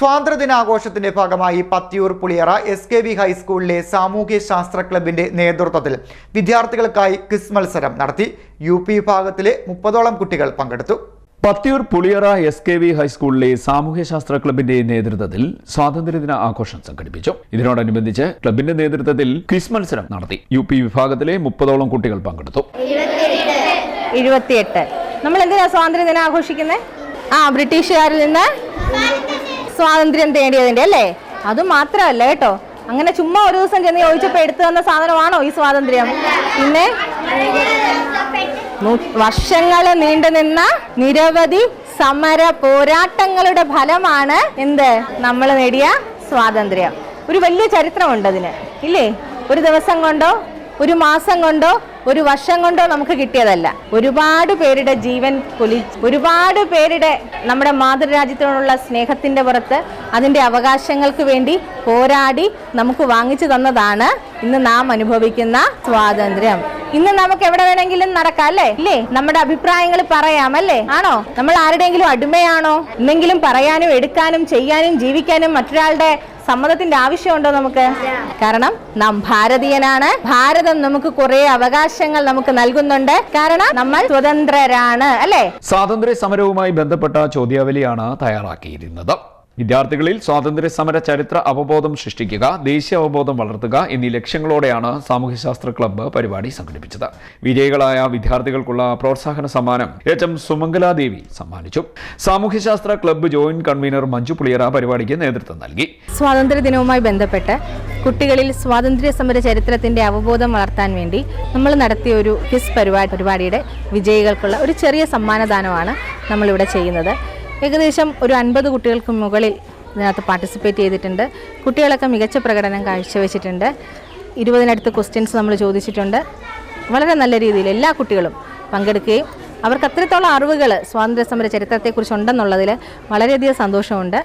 സ്വാതന്ത്ര്യദിനാഘോഷത്തിന്റെ ഭാഗമായി Pathiyoor Puliyara S K V ഹൈസ്കൂളിലെ സാമൂഹ്യ ശാസ്ത്ര ക്ലബിന്റെ നേതൃത്വത്തിൽ വിദ്യാർത്ഥികൾക്കായി ക്വിസ് മത്സരം നടത്തി. യു പി വിഭാഗത്തിലെ മുപ്പതോളം കുട്ടികൾ പങ്കെടുത്തു. Pathiyoor Puliyara S K V ഹൈസ്കൂളിലെ സാമൂഹ്യശാസ്ത്ര ക്ലബിന്റെ നേതൃത്വത്തിൽ സ്വാതന്ത്ര്യദിന ആഘോഷം സംഘടിപ്പിച്ചു. ഇതിനോടനുബന്ധിച്ച് ക്ലബിന്റെ നേതൃത്വത്തിൽ ക്വിസ് മത്സരം നടത്തി. യു പി വിഭാഗത്തിലെ മുപ്പതോളം കുട്ടികൾ പങ്കെടുത്തു. എഴുപത്തിയെട്ട് നമ്മൾ എന്തിനാ സ്വാതന്ത്ര്യദിനം ആഘോഷിക്കുന്നത് ആ ബ്രിട്ടീഷുകാരിൽ നിന്ന് സ്വാതന്ത്ര്യം തേടിയതിന്റെ അല്ലേ? അത് മാത്രമല്ല കേട്ടോ. അങ്ങനെ ചുമ്മാ ഒരു ദിവസം ചെന്ന് ചോദിച്ചപ്പോൾ എടുത്തു തന്ന സാധനമാണോ ഈ സ്വാതന്ത്ര്യം? പിന്നെ? വർഷങ്ങൾ നീണ്ടു നിന്ന നിരവധി സമര പോരാട്ടങ്ങളുടെ ഫലമാണ് എന്ത്? നമ്മൾ നേടിയ സ്വാതന്ത്ര്യം. ഒരു വലിയ ചരിത്രമുണ്ട് അതിന്. ഇല്ലേ? ഒരു ദിവസം കൊണ്ടോ ഒരു മാസം കൊണ്ടോ ഒരു വർഷം കൊണ്ടോ നമുക്ക് കിട്ടിയതല്ല. ഒരുപാട് പേരുടെ ജീവൻ പൊലി ഒരുപാട് പേരുടെ നമ്മുടെ മാതൃരാജ്യത്തിനോടുള്ള സ്നേഹത്തിന്റെ പുറത്ത് അതിന്റെ അവകാശങ്ങൾക്ക് വേണ്ടി പോരാടി നമുക്ക് വാങ്ങിച്ചു തന്നതാണ് ഇന്ന് നാം അനുഭവിക്കുന്ന സ്വാതന്ത്ര്യം. ഇന്ന് നമുക്ക് എവിടെ വേണമെങ്കിലും നടക്കാം അല്ലേ? ഇല്ലേ? നമ്മുടെ അഭിപ്രായങ്ങൾ പറയാം അല്ലേ? ആണോ? നമ്മൾ ആരുടെയെങ്കിലും അടിമയാണോ? എന്തെങ്കിലും പറയാനും എടുക്കാനും ചെയ്യാനും ജീവിക്കാനും മറ്റൊരാളുടെ സമ്മതത്തിന്റെ ആവശ്യമുണ്ടോ നമുക്ക്? കാരണം നാം ഭാരതീയനാണ്. ഭാരതം നമുക്ക് കുറെ അവകാശങ്ങൾ നമുക്ക് നൽകുന്നുണ്ട്. കാരണം നമ്മൾ സ്വതന്ത്രരാണ് അല്ലേ? സ്വാതന്ത്ര്യ സമരവുമായി ബന്ധപ്പെട്ട ചോദ്യാവലിയാണ് തയ്യാറാക്കിയിരുന്നത്. വിദ്യാർത്ഥികളിൽ സ്വാതന്ത്ര്യ സമര ചരിത്ര അവബോധം സൃഷ്ടിക്കുക ദേശീയ അവബോധം വളർത്തുക എന്നീ ലക്ഷ്യങ്ങളോടെയാണ് സാമൂഹ്യശാസ്ത്ര ക്ലബ്ബ് പരിപാടി സംഘടിപ്പിച്ചത്. വിജയികളായ വിദ്യാർത്ഥികൾക്കുള്ള പ്രോത്സാഹന സമ്മാനം എച്ച് എം സുമംഗലാദേവി സമ്മാനിച്ചു. സാമൂഹ്യശാസ്ത്ര club joint convener Manju Puliyara പരിപാടിക്ക് നേതൃത്വം നൽകി. സ്വാതന്ത്ര്യ ദിനവുമായി ബന്ധപ്പെട്ട് കുട്ടികളിൽ സ്വാതന്ത്ര്യ സമര ചരിത്രത്തിന്റെ അവബോധം വളർത്താൻ വേണ്ടി നമ്മൾ നടത്തിയ ഒരു ക്വിസ് പരിപാടി പരിപാടിയുടെ വിജയികൾക്കുള്ള ഒരു ചെറിയ സമ്മാനദാനമാണ് നമ്മളിവിടെ ചെയ്യുന്നത്. ഏകദേശം ഒരു അൻപത് കുട്ടികൾക്ക് മുകളിൽ ഇതിനകത്ത് പാർട്ടിസിപ്പേറ്റ് ചെയ്തിട്ടുണ്ട്. കുട്ടികളൊക്കെ മികച്ച പ്രകടനം കാഴ്ചവെച്ചിട്ടുണ്ട്. ഇരുപതിനടുത്ത് ക്വസ്റ്റ്യൻസ് നമ്മൾ ചോദിച്ചിട്ടുണ്ട്. വളരെ നല്ല രീതിയിൽ എല്ലാ കുട്ടികളും പങ്കെടുക്കുകയും അവർക്ക് അത്രത്തോളം അറിവുകൾ സ്വാതന്ത്ര്യ സമര ചരിത്രത്തെക്കുറിച്ച് ഉണ്ടെന്നുള്ളതിൽ വളരെയധികം സന്തോഷമുണ്ട്.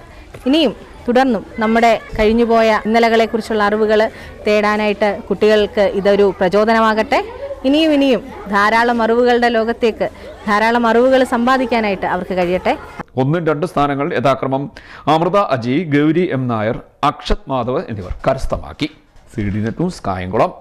ഇനിയും തുടർന്നും നമ്മുടെ കഴിഞ്ഞുപോയ ഇന്നലകളെക്കുറിച്ചുള്ള അറിവുകൾ തേടാനായിട്ട് കുട്ടികൾക്ക് ഇതൊരു പ്രചോദനമാകട്ടെ. ഇനിയും ഇനിയും ധാരാളം അറിവുകളുടെ ലോകത്തേക്ക് ധാരാളം അറിവുകൾ സമ്പാദിക്കാനായിട്ട് അവർക്ക് കഴിയട്ടെ. ഒന്നും രണ്ട് സ്ഥാനങ്ങൾ യഥാക്രമം അമൃത അജി ഗൗരി എം നായർ അക്ഷത് മാധവ് എന്നിവർ കരസ്ഥമാക്കി. C D net news Kayamkulam.